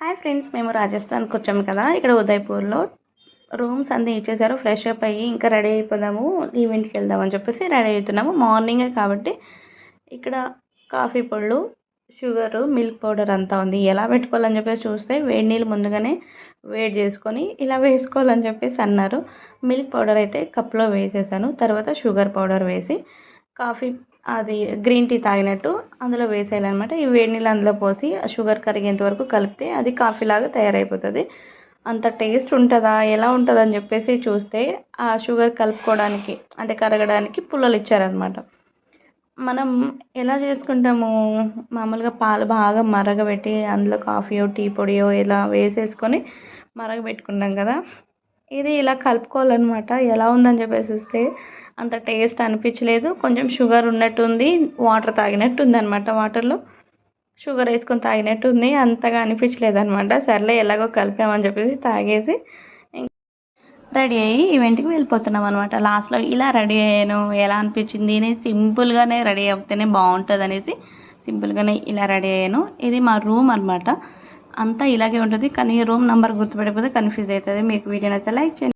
Hi friends మేము రాజస్థాన్కి వచ్చాము కదా. ఇక్కడ ఉదయపూర్లో రూమ్స్ అన్నీ ఇచ్చేసారు ఫ్రెష్ అప్ అయ్యి ఇంకా రెడీ అయిపోదాము ఈవెంట్కి వెళ్దామని చెప్పేసి రెడీ అవుతున్నాము. మార్నింగే కాబట్టి ఇక్కడ కాఫీ పళ్ళు షుగరు మిల్క్ పౌడర్ అంతా ఉంది. ఎలా పెట్టుకోవాలని చెప్పేసి చూస్తే వేడి నీళ్ళు ముందుగానే వేడి చేసుకొని ఇలా వేసుకోవాలని చెప్పేసి అన్నారు. మిల్క్ పౌడర్ అయితే కప్లో వేసేసాను. తర్వాత షుగర్ పౌడర్ వేసి కాఫీ అది గ్రీన్ టీ తాగినట్టు అందులో వేసేయాలన్నమాట. ఈ వేడి నీళ్ళు అందులో పోసి ఆ షుగర్ కరిగేంత వరకు కలిపితే అది కాఫీ లాగా తయారైపోతుంది. అంత టేస్ట్ ఉంటుందా? ఎలా ఉంటుందని అని చెప్పేసి చూస్తే ఆ షుగర్ కలుపుకోవడానికి అంటే కరగడానికి పుల్లలు ఇచ్చారనమాట మనం ఎలా చేసుకుంటాము? మామూలుగా పాలు బాగా మరగబెట్టి అందులో కాఫీయో టీ పొడియో ఇలా వేసేసుకొని మరగబెట్టుకుంటాం కదా. ఇది ఇలా కలుపుకోవాలన్నమాట. ఎలా ఉందని చెప్పేసి చూస్తే అంత టేస్ట్ అనిపించలేదు. కొంచెం షుగర్ ఉన్నట్టుంది. వాటర్ తాగినట్టు ఉంది అనమాట వాటర్లో. షుగర్ వేసుకొని తాగినట్టు ఉంది అంతగా అనిపించలేదు అనమాట సర్లే ఎలాగో కలిపామని చెప్పేసి తాగేసి రెడీ అయ్యి ఈవెంట్కి వెళ్ళిపోతున్నాం అనమాట లాస్ట్లో ఇలా రెడీ అయ్యాను. ఎలా అనిపించింది? నేను సింపుల్గానే రెడీ అవుతేనే బాగుంటుంది అనేసి సింపుల్గానే ఇలా రెడీ అయ్యాను. ఇది మా రూమ్ అనమాట అంతా ఇలాగే ఉంటుంది. కానీ రూమ్ నెంబర్ గుర్తుపెట్టకపోతే కన్ఫ్యూజ్ అవుతుంది. మీకు వీడియో నచ్చితే లైక్ చేయండి.